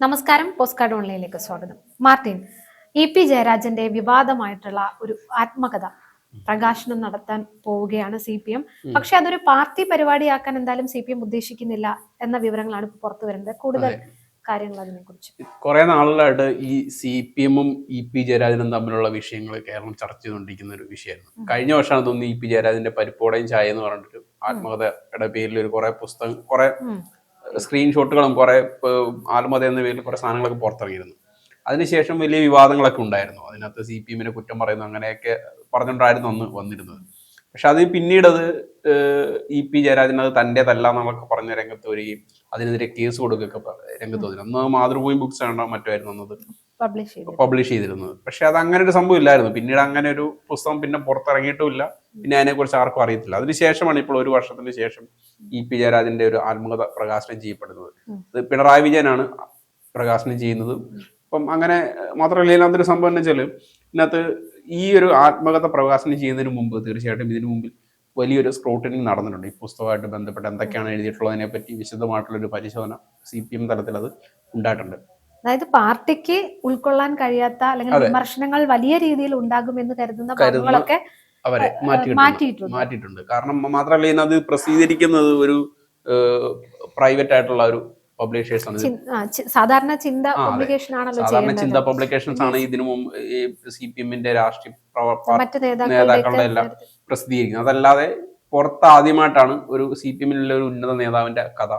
നമസ്കാരം post card ഓൺലൈനിലേക്ക് സ്വാഗതം. Martin E P ജയരാജന്റെ വിവാദമായിട്ടുള്ള ഒരു ആത്മകഥ പ്രകാശനം നടത്താൻ പോവുകയാണ് സി പി എം. പക്ഷെ അതൊരു പാർട്ടി പരിപാടിയാക്കാൻ എന്തായാലും സി പി എം ഉദ്ദേശിക്കുന്നില്ല എന്ന വിവരങ്ങളാണ് ഇപ്പോൾ പുറത്തു വരുന്നത്. കൂടുതൽ കാര്യങ്ങൾ അതിനെ കുറിച്ച് കുറെ നാളുകളായിട്ട് ഈ സി പി എമ്മും ഇ പി ജയരാജനും തമ്മിലുള്ള വിഷയങ്ങൾ കേരളം ചർച്ച ചെയ്തുകൊണ്ടിരിക്കുന്ന ഒരു വിഷയമായിരുന്നു. കഴിഞ്ഞ വർഷമാണ് തോന്നുന്നു ഇ പി ജയരാജന്റെ പരിപ്പോടയും ചായ എന്ന് പറഞ്ഞിട്ട് ആത്മകഥയുടെ പേരിൽ ഒരു കുറെ പുസ്തകം കുറെ. സ്ക്രീൻഷോട്ടുകളും കുറേ ആത്മകഥ എന്ന പേരിൽ കുറെ സാധനങ്ങളൊക്കെ പുറത്തിറങ്ങിയിരുന്നു. അതിനുശേഷം വലിയ വിവാദങ്ങളൊക്കെ ഉണ്ടായിരുന്നു. അതിനകത്ത് സി പി എമ്മിനെ കുറ്റം പറയുന്നു അങ്ങനെയൊക്കെ പറഞ്ഞുകൊണ്ടായിരുന്നു അന്ന് വന്നിരുന്നത്. പക്ഷെ അത് പിന്നീട് അത് ഇ പി ജയരാജൻ അത് തന്റെതല്ല എന്നൊക്കെ പറഞ്ഞ രംഗത്ത് വരികയും അതിനെതിരെ കേസ് കൊടുക്കുകയൊക്കെ രംഗത്ത് വന്നിരുന്നു. അന്ന് മാതൃഭൂമി ബുക്സ് ആണോ മറ്റുമായിരുന്നു അന്നത്. പബ്ലിഷ് ചെയ്തു ചെയ്തിരുന്നത്. പക്ഷെ അത് അങ്ങനെ ഒരു സംഭവം ഇല്ലായിരുന്നു. പിന്നീട് അങ്ങനെ ഒരു പുസ്തകം പിന്നെ പുറത്തിറങ്ങിയിട്ടുമില്ല. പിന്നെ അതിനെക്കുറിച്ച് ആർക്കും അറിയത്തില്ല. അതിനുശേഷമാണ് ഇപ്പോൾ ഒരു വർഷത്തിന് ശേഷം ഇ പി ജയരാജന്റെ ഒരു ആത്മകഥ പ്രകാശനം ചെയ്യപ്പെടുന്നത്. അത് ഇത് പിണറായി വിജയനാണ് പ്രകാശനം ചെയ്യുന്നത്. അപ്പം അങ്ങനെ മാത്രമല്ല ഇതിനകത്തൊരു സംഭവം എന്ന് വെച്ചാൽ ഇതിനകത്ത് ഈ ഒരു ആത്മകഥ പ്രകാശനം ചെയ്യുന്നതിന് മുമ്പ് തീർച്ചയായിട്ടും ഇതിനു മുമ്പിൽ വലിയൊരു സ്ക്രൂട്ടനി നടന്നിട്ടുണ്ട്. ഈ പുസ്തകമായിട്ട് ബന്ധപ്പെട്ട് എന്തൊക്കെയാണ് എഴുതിയിട്ടുള്ളതിനെ പറ്റി വിശദമായിട്ടുള്ള ഒരു പരിശോധന സി പി എം തലത്തിൽ അത് ഉണ്ടായിട്ടുണ്ട്. അതായത് പാർട്ടിക്ക് ഉൾക്കൊള്ളാൻ കഴിയാത്ത അല്ലെങ്കിൽ വിമർശനങ്ങൾ വലിയ രീതിയിൽ ഉണ്ടാകുമെന്ന് കരുതുന്ന ഭാഗങ്ങളൊക്കെ അവരെ മാറ്റിയിട്ടുണ്ട്. മാറ്റിയിട്ടുണ്ട്. കാരണം മാത്രമല്ല ഇന്നത് പ്രസിദ്ധീകരിക്കുന്നത് ഒരു പ്രൈവറ്റ് ആയിട്ടുള്ള ഒരു പബ്ലിഷേഴ്സ് ആണ്. സാധാരണ ചിന്ത പബ്ലിക്കേഷൻ ആണല്ലോ സാധാരണ ചിന്ത പബ്ലിക്കേഷൻസ് ആണ് ഇതിനു മുമ്പ് ഈ സി പി എമ്മിന്റെ രാഷ്ട്രീയ നേതാക്കളുടെ എല്ലാം പ്രസിദ്ധീകരിക്കുന്നത്. അതല്ലാതെ പുറത്ത് ആദ്യമായിട്ടാണ് ഒരു സി പി എമ്മിലുള്ള ഒരു ഉന്നത നേതാവിന്റെ കഥ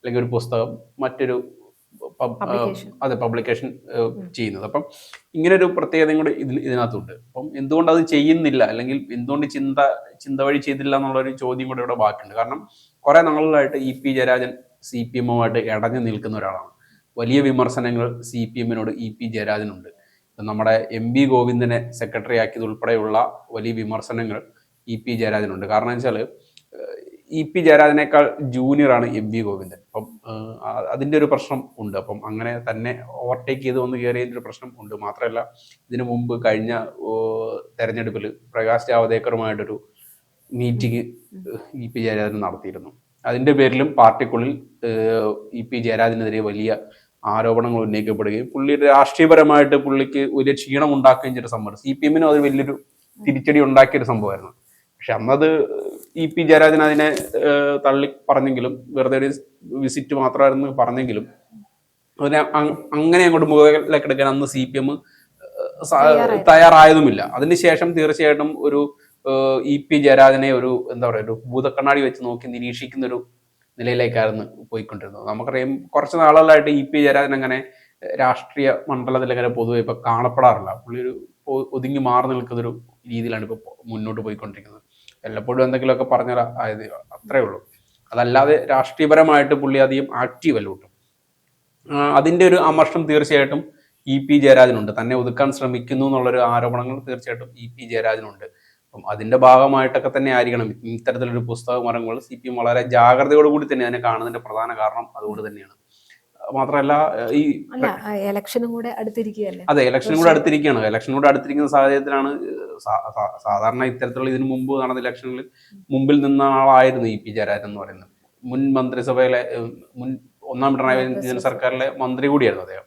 അല്ലെങ്കിൽ ഒരു പുസ്തകം മറ്റൊരു. അതെ പബ്ലിക്കേഷൻ ചെയ്യുന്നത്. അപ്പം ഇങ്ങനെ ഒരു പ്രത്യേകതയും കൂടെ ഇതിൽ ഇതിനകത്തുണ്ട്. അപ്പം എന്തുകൊണ്ട് അത് ചെയ്യുന്നില്ല അല്ലെങ്കിൽ എന്തുകൊണ്ട് ചിന്ത ചിന്ത വഴി ചെയ്തില്ല എന്നുള്ളൊരു ചോദ്യം കൂടെ ഇവിടെ ബാക്കിയുണ്ട് കാരണം കുറെ നാളുകളായിട്ട് E P Jayarajan C P എമ്മുമായിട്ട് ഇടഞ്ഞു നിൽക്കുന്ന ഒരാളാണ്. വലിയ വിമർശനങ്ങൾ സി പി എമ്മിനോട് ഇ പി ജയരാജനുണ്ട്. ഇപ്പം നമ്മുടെ എം ബി ഗോവിന്ദനെ സെക്രട്ടറി ആക്കിയത് ഉൾപ്പെടെയുള്ള വലിയ വിമർശനങ്ങൾ ഇ പി ജയരാജനുണ്ട്. കാരണം വെച്ചാൽ ഇ പി ജയരാജനേക്കാൾ ജൂനിയറാണ് എം വി ഗോവിന്ദൻ. അപ്പം അതിന്റെ ഒരു പ്രശ്നം ഉണ്ട്. അപ്പം അങ്ങനെ തന്നെ ഓവർടേക്ക് ചെയ്ത് വന്ന് കയറിയതിന്റെ ഒരു പ്രശ്നം ഉണ്ട്. മാത്രമല്ല ഇതിനു മുമ്പ് കഴിഞ്ഞ തെരഞ്ഞെടുപ്പിൽ പ്രകാശ് ജാവദേക്കറുമായിട്ടൊരു മീറ്റിംഗ് ഇ പി ജയരാജൻ നടത്തിയിരുന്നു. അതിന്റെ പേരിലും പാർട്ടിക്കുള്ളിൽ ഇ പി ജയരാജനെതിരെ വലിയ ആരോപണങ്ങൾ ഉന്നയിക്കപ്പെടുകയും പുള്ളിയുടെ രാഷ്ട്രീയപരമായിട്ട് പുള്ളിക്ക് വലിയ ക്ഷീണം ഉണ്ടാക്കുകയും ചെയ്ത സംഭവം സി പി എമ്മിനും അത് വലിയൊരു തിരിച്ചടി ഉണ്ടാക്കിയൊരു സംഭവമായിരുന്നു. പക്ഷെ അന്നത് ഇ പി ജയരാജൻ അതിനെ തള്ളി പറഞ്ഞെങ്കിലും വെറുതെ ഒരു വിസിറ്റ് മാത്രമായിരുന്നു പറഞ്ഞെങ്കിലും അതിനെ അങ്ങനെ അങ്ങോട്ട് മുകളിലേക്ക് എടുക്കാൻ അന്ന് സി പി എം. തയ്യാറായതുമില്ല അതിനുശേഷം തീർച്ചയായിട്ടും ഒരു ഇ പി ജയരാജനെ ഒരു എന്താ പറയുക ഒരു ഭൂതക്കണ്ണാടി വെച്ച് നോക്കി നിരീക്ഷിക്കുന്ന ഒരു നിലയിലേക്കായിരുന്നു പോയിക്കൊണ്ടിരുന്നത്. നമുക്കറിയാം കുറച്ച് നാളുകളായിട്ട് ഇ പി ജയരാജൻ അങ്ങനെ രാഷ്ട്രീയ മണ്ഡലത്തിൽ അങ്ങനെ പൊതുവെ ഇപ്പൊ കാണപ്പെടാറില്ല. പുള്ളി ഒരു ഒതുങ്ങി മാറി നിൽക്കുന്ന ഒരു രീതിയിലാണ് ഇപ്പൊ മുന്നോട്ട് പോയിക്കൊണ്ടിരിക്കുന്നത്. വല്ലപ്പോഴും എന്തെങ്കിലുമൊക്കെ പറഞ്ഞ ആയത് അത്രേ ഉള്ളൂ. അതല്ലാതെ രാഷ്ട്രീയപരമായിട്ട് പുള്ളി അധികം ആക്റ്റീവ് അല്ല ഒട്ടും. അതിന്റെ ഒരു അമർഷം തീർച്ചയായിട്ടും ഇ പി ജയരാജനുണ്ട്. തന്നെ ഒതുക്കാൻ ശ്രമിക്കുന്നു എന്നുള്ളൊരു ആരോപണങ്ങൾ തീർച്ചയായിട്ടും ഇ പി ജയരാജനുണ്ട്. അപ്പം അതിന്റെ ഭാഗമായിട്ടൊക്കെ തന്നെ ആയിരിക്കണം. ഇത്തരത്തിലൊരു പുസ്തകം ഇറങ്ങുമ്പോൾ സി പി എം വളരെ ജാഗ്രതയോടുകൂടി തന്നെ അതിനെ കാണുന്നതിന്റെ പ്രധാന കാരണം അതുകൊണ്ട് തന്നെയാണ്. മാത്രമല്ല ഈ ഇലക്ഷനും കൂടെ അടുത്തിരിക്കുകയല്ലേ? അതെ ഇലക്ഷനും കൂടെ അടുത്തിരിക്കുകയാണ്. ഇലക്ഷൻ കൂടെ അടുത്തിരിക്കുന്ന സാഹചര്യത്തിലാണ് സാധാരണ ഇത്തരത്തിലുള്ള ഇതിനു മുമ്പ് നടന്ന ഇലക്ഷനിൽ മുമ്പിൽ നിന്ന ആളായിരുന്നു ഇ പി ജയരാജൻ എന്ന് പറയുന്നത്. മുൻ മന്ത്രിസഭയിലെ മുൻ ഒന്നാം പിണറായി വിജയൻ സർക്കാരിലെ മന്ത്രി കൂടിയായിരുന്നു അദ്ദേഹം.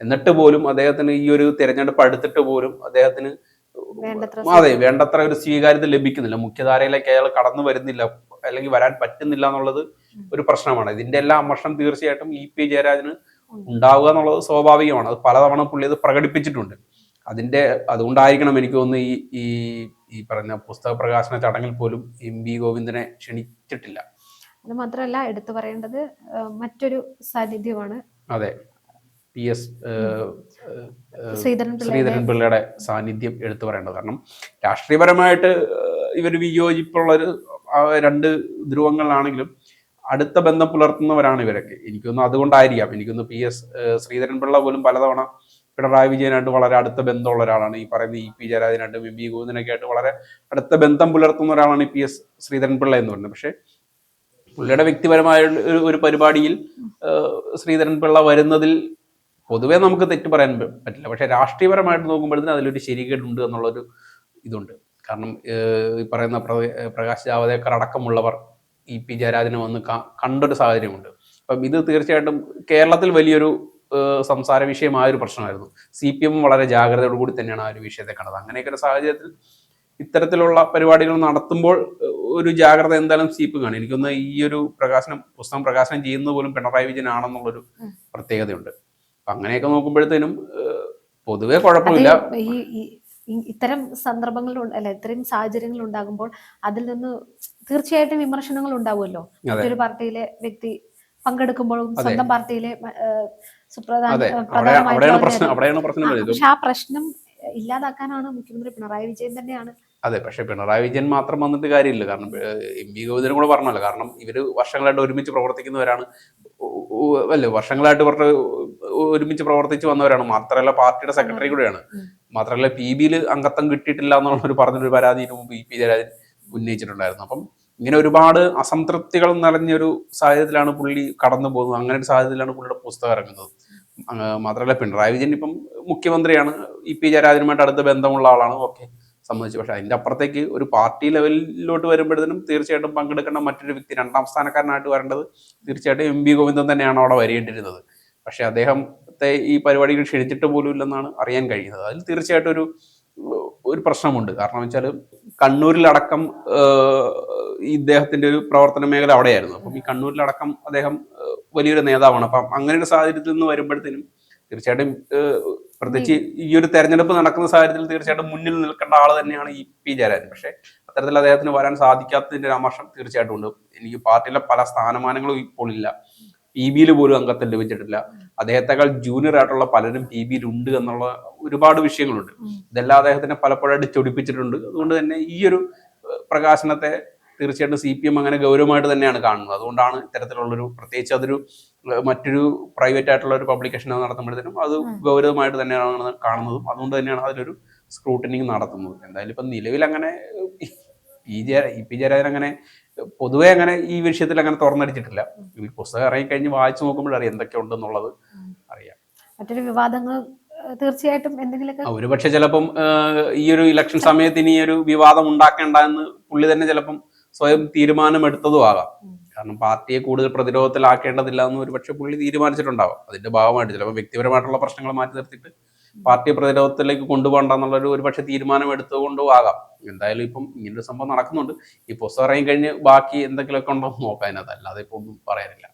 എന്നിട്ട് പോലും അദ്ദേഹത്തിന് ഈ ഒരു തെരഞ്ഞെടുപ്പ് അടുത്തിട്ട് പോലും അദ്ദേഹത്തിന് അതെ വേണ്ടത്ര ഒരു സ്വീകാര്യത ലഭിക്കുന്നില്ല. മുഖ്യധാരയിലേക്ക് അയാൾ കടന്നു വരുന്നില്ല അല്ലെങ്കിൽ വരാൻ പറ്റുന്നില്ല എന്നുള്ളത് ഒരു പ്രശ്നമാണ്. ഇതിന്റെ എല്ലാ അമർഷം തീർച്ചയായിട്ടും ഇ പി ജയരാജന് ഉണ്ടാവുക എന്നുള്ളത് സ്വാഭാവികമാണ്. അത് പലതവണ പുള്ളി അത് പ്രകടിപ്പിച്ചിട്ടുണ്ട്. അതിന്റെ അതുകൊണ്ടായിരിക്കണം എനിക്ക് തോന്നുന്നു ഈ ഈ ഈ പറഞ്ഞ പുസ്തക പ്രകാശന ചടങ്ങിൽ പോലും എം വി ഗോവിന്ദനെ ക്ഷണിച്ചിട്ടില്ല. അത് മാത്രമല്ല എടുത്തു പറയേണ്ടത് മറ്റൊരു സാന്നിധ്യമാണ്. അതെ. പി എസ് ശ്രീധരൻ പിള്ളയുടെ സാന്നിധ്യം എടുത്തു പറയേണ്ടത്. കാരണം രാഷ്ട്രീയപരമായിട്ട് ഇവർ വിയോജിപ്പുള്ള ഒരു രണ്ട് ധ്രുവങ്ങളിലാണെങ്കിലും അടുത്ത ബന്ധം പുലർത്തുന്നവരാണ് ഇവരൊക്കെ. എനിക്കൊന്ന് അതുകൊണ്ടായിരിക്കാം. എനിക്കൊന്ന് പി എസ് ശ്രീധരൻ പിള്ള പോലും പലതവണ പിണറായി വിജയനായിട്ട് വളരെ അടുത്ത ബന്ധമുള്ള ഒരാളാണ്. ഈ പറയുന്ന ഇ പി ജയരാജനായിട്ടും എം വി ഗോവിന്ദനൊക്കെ ആയിട്ട് വളരെ അടുത്ത ബന്ധം പുലർത്തുന്ന ഒരാളാണ് പി എസ് ശ്രീധരൻ പിള്ള എന്ന് പറയുന്നത്. പക്ഷേ പുള്ളിയുടെ വ്യക്തിപരമായ ഒരു പരിപാടിയിൽ ശ്രീധരൻ പിള്ള വരുന്നതിൽ പൊതുവേ നമുക്ക് തെറ്റ് പറയാൻ പറ്റില്ല. പക്ഷെ രാഷ്ട്രീയപരമായിട്ട് നോക്കുമ്പോഴത്തേന് അതിലൊരു ശരികേടുണ്ട് എന്നുള്ളൊരു ഇതുണ്ട്. കാരണം ഈ പറയുന്ന പ്രകാശ് ജാവദേക്കർ അടക്കമുള്ളവർ ഇ പി ജയരാജനെ വന്ന് കണ്ടൊരു സാഹചര്യമുണ്ട്. അപ്പം ഇത് തീർച്ചയായിട്ടും കേരളത്തിൽ വലിയൊരു സംസാര വിഷയമായ ഒരു പ്രശ്നമായിരുന്നു. സി പി എം വളരെ ജാഗ്രതയോടു കൂടി തന്നെയാണ് ആ ഒരു വിഷയത്തെ കണ്ടത്. അങ്ങനെയൊക്കെ ഒരു സാഹചര്യത്തിൽ ഇത്തരത്തിലുള്ള പരിപാടികൾ നടത്തുമ്പോൾ ഒരു ജാഗ്രത എന്തായാലും സി പി കാണും എനിക്കൊന്ന് ഈ ഒരു പ്രകാശനം പുസ്തകം പ്രകാശനം ചെയ്യുന്നത് പോലും പിണറായി വിജയൻ ആണെന്നുള്ളൊരു. പ്രത്യേകതയുണ്ട്. അപ്പൊ അങ്ങനെയൊക്കെ നോക്കുമ്പോഴത്തേനും പൊതുവേ കുഴപ്പമില്ല. ഇത്തരം സന്ദർഭങ്ങൾ അല്ല ഇത്തരം സാഹചര്യങ്ങൾ ഉണ്ടാകുമ്പോൾ അതിൽ നിന്ന് തീർച്ചയായിട്ടും വിമർശനങ്ങൾ ഉണ്ടാവുമല്ലോ. ഒരു മറ്റൊരു പാർട്ടിയിലെ വ്യക്തി പങ്കെടുക്കുമ്പോഴും സ്വന്തം പാർട്ടിയിലെ പക്ഷെ ആ പ്രശ്നം ഇല്ലാതാക്കാനാണ് മുഖ്യമന്ത്രി പിണറായി വിജയൻ തന്നെയാണ്. അതെ പക്ഷെ പിണറായി വിജയൻ മാത്രം വന്നിട്ട് കാര്യമില്ല. കാരണം എം വി ഗോവിന്ദനും കൂടെ പറഞ്ഞല്ലോ. കാരണം ഇവർ വർഷങ്ങളായിട്ട് ഒരുമിച്ച് പ്രവർത്തിക്കുന്നവരാണ്. അല്ലേ വർഷങ്ങളായിട്ട് ഇവരുടെ ഒരുമിച്ച് പ്രവർത്തിച്ച് വന്നവരാണ്. മാത്രമല്ല പാർട്ടിയുടെ സെക്രട്ടറി കൂടെയാണ്. മാത്രല്ല മാത്രമല്ല പി ബിയിൽ അംഗത്വം കിട്ടിയിട്ടില്ല എന്നുള്ള ഒരു പറഞ്ഞൊരു പരാതിന് മുമ്പ് ഇ പി ജയരാജൻ ഉന്നയിച്ചിട്ടുണ്ടായിരുന്നു. അപ്പം ഇങ്ങനെ ഒരുപാട് അസംതൃപ്തികൾ നിറഞ്ഞൊരു സാഹചര്യത്തിലാണ് പുള്ളി കടന്നു പോകുന്നത്. അങ്ങനെ ഒരു സാഹചര്യത്തിലാണ് പുള്ളിയുടെ പുസ്തകം ഇറങ്ങുന്നത്. മാത്രമല്ല പിണറായി വിജയൻ ഇപ്പം മുഖ്യമന്ത്രിയാണ്. ഇ പി ജയരാജനുമായിട്ട് അടുത്ത ബന്ധമുള്ള ആളാണ്. ഓക്കെ സംബന്ധിച്ചു. പക്ഷെ അതിന്റെ അപ്പുറത്തേക്ക് ഒരു പാർട്ടി ലെവലിലോട്ട് വരുമ്പോഴത്തേനും തീർച്ചയായിട്ടും പങ്കെടുക്കേണ്ട മറ്റൊരു വ്യക്തി രണ്ടാം സ്ഥാനക്കാരനായിട്ട് വരേണ്ടത് തീർച്ചയായിട്ടും എം വി ഗോവിന്ദൻ തന്നെയാണ് അവിടെ വരേണ്ടിരുന്നത് പക്ഷെ അദ്ദേഹത്തെ ഈ പരിപാടികൾ ക്ഷണിച്ചിട്ട് പോലും ഇല്ലെന്നാണ് അറിയാൻ കഴിയുന്നത്. അതിൽ തീർച്ചയായിട്ടും ഒരു ഒരു പ്രശ്നമുണ്ട്. കാരണം വെച്ചാൽ കണ്ണൂരിലടക്കം ഇദ്ദേഹത്തിന്റെ ഒരു പ്രവർത്തന മേഖല അവിടെയായിരുന്നു. അപ്പം ഈ കണ്ണൂരിലടക്കം അദ്ദേഹം വലിയൊരു നേതാവാണ്. അപ്പം അങ്ങനെ ഒരു സാഹചര്യത്തിൽ നിന്ന് വരുമ്പോഴത്തേനും തീർച്ചയായിട്ടും പ്രത്യേകിച്ച് ഈ ഒരു തെരഞ്ഞെടുപ്പ് നടക്കുന്ന സാഹചര്യത്തിൽ തീർച്ചയായിട്ടും മുന്നിൽ നിൽക്കേണ്ട ആൾ തന്നെയാണ് ഈ പി ജയരാജൻ. പക്ഷേ അത്തരത്തിൽ അദ്ദേഹത്തിന് വരാൻ സാധിക്കാത്തതിന്റെ ഒരു അമർഷം തീർച്ചയായിട്ടും ഉണ്ട്. എനിക്ക് പാർട്ടിയിലെ പല സ്ഥാനമാനങ്ങളും ഇപ്പോൾ ഇല്ല. പി ബിയിൽ പോലും അംഗത്വം ലഭിച്ചിട്ടില്ല. അദ്ദേഹത്തെക്കാൾ ജൂനിയർ ആയിട്ടുള്ള പലരും പി ബിയിൽ ഉണ്ട് എന്നുള്ള ഒരുപാട് വിഷയങ്ങളുണ്ട്. ഇതെല്ലാം അദ്ദേഹത്തിനെ പലപ്പോഴായിട്ട് ചൊടിപ്പിച്ചിട്ടുണ്ട് അതുകൊണ്ട് തന്നെ ഈ ഒരു പ്രകാശനത്തെ തീർച്ചയായിട്ടും സി പി എം അങ്ങനെ ഗൗരവമായിട്ട് തന്നെയാണ് കാണുന്നത്. അതുകൊണ്ടാണ് ഇത്തരത്തിലുള്ളൊരു പ്രത്യേകിച്ച് അതൊരു മറ്റൊരു പ്രൈവറ്റ് ആയിട്ടുള്ള ഒരു പബ്ലിക്കേഷൻ നടത്തുമ്പോഴത്തേനും അത് ഗൗരവമായിട്ട് തന്നെയാണ് കാണുന്നതും അതുകൊണ്ട് തന്നെയാണ് അതിലൊരു സ്ക്രൂട്ടനിങ് നടത്തുന്നത്. എന്തായാലും ഇപ്പം നിലവിൽ അങ്ങനെ പി ഇ പി ജയരാജൻ അങ്ങനെ പൊതുവെ അങ്ങനെ ഈ വിഷയത്തിൽ അങ്ങനെ തുറന്നടിച്ചിട്ടില്ല. ഈ പുസ്തകം ഇറങ്ങി കഴിഞ്ഞ് വായിച്ചു നോക്കുമ്പോഴറിയാം എന്തൊക്കെ ഉണ്ടെന്നുള്ളത് അറിയാം. മറ്റൊരു വിവാദങ്ങൾ തീർച്ചയായിട്ടും എന്തെങ്കിലുമൊക്കെ ഒരു ഒരുപക്ഷെ ചിലപ്പം ഈ ഒരു ഇലക്ഷൻ സമയത്ത് ഇനി ഒരു വിവാദം ഉണ്ടാക്കേണ്ട എന്ന് പുള്ളി തന്നെ ചിലപ്പം സ്വയം തീരുമാനമെടുത്തതും ആകാം. കാരണം പാർട്ടിയെ കൂടുതൽ പ്രതിരോധത്തിലാക്കേണ്ടതില്ല എന്ന് ഒരുപക്ഷെ പുള്ളി തീരുമാനിച്ചിട്ടുണ്ടാവാം. അതിന്റെ ഭാഗമായിട്ട് ചിലപ്പോൾ വ്യക്തിപരമായിട്ടുള്ള പ്രശ്നങ്ങൾ മാറ്റി നിർത്തിയിട്ട് പാർട്ടിയെ പ്രതിരോധത്തിലേക്ക് കൊണ്ടുപോകണ്ട എന്നുള്ളൊരു ഒരുപക്ഷെ തീരുമാനം എടുത്തുകൊണ്ടും ആകാം എന്തായാലും ഇപ്പം ഇങ്ങനൊരു സംഭവം നടക്കുന്നുണ്ട്. ഈ പുസ്തകം ഇറങ്ങി കഴിഞ്ഞ് ബാക്കി എന്തെങ്കിലുമൊക്കെ ഉണ്ടോ എന്ന് നോക്കാം. അതിനകത്ത് അല്ലാതെ ഇപ്പൊ ഒന്നും പറയാനില്ല.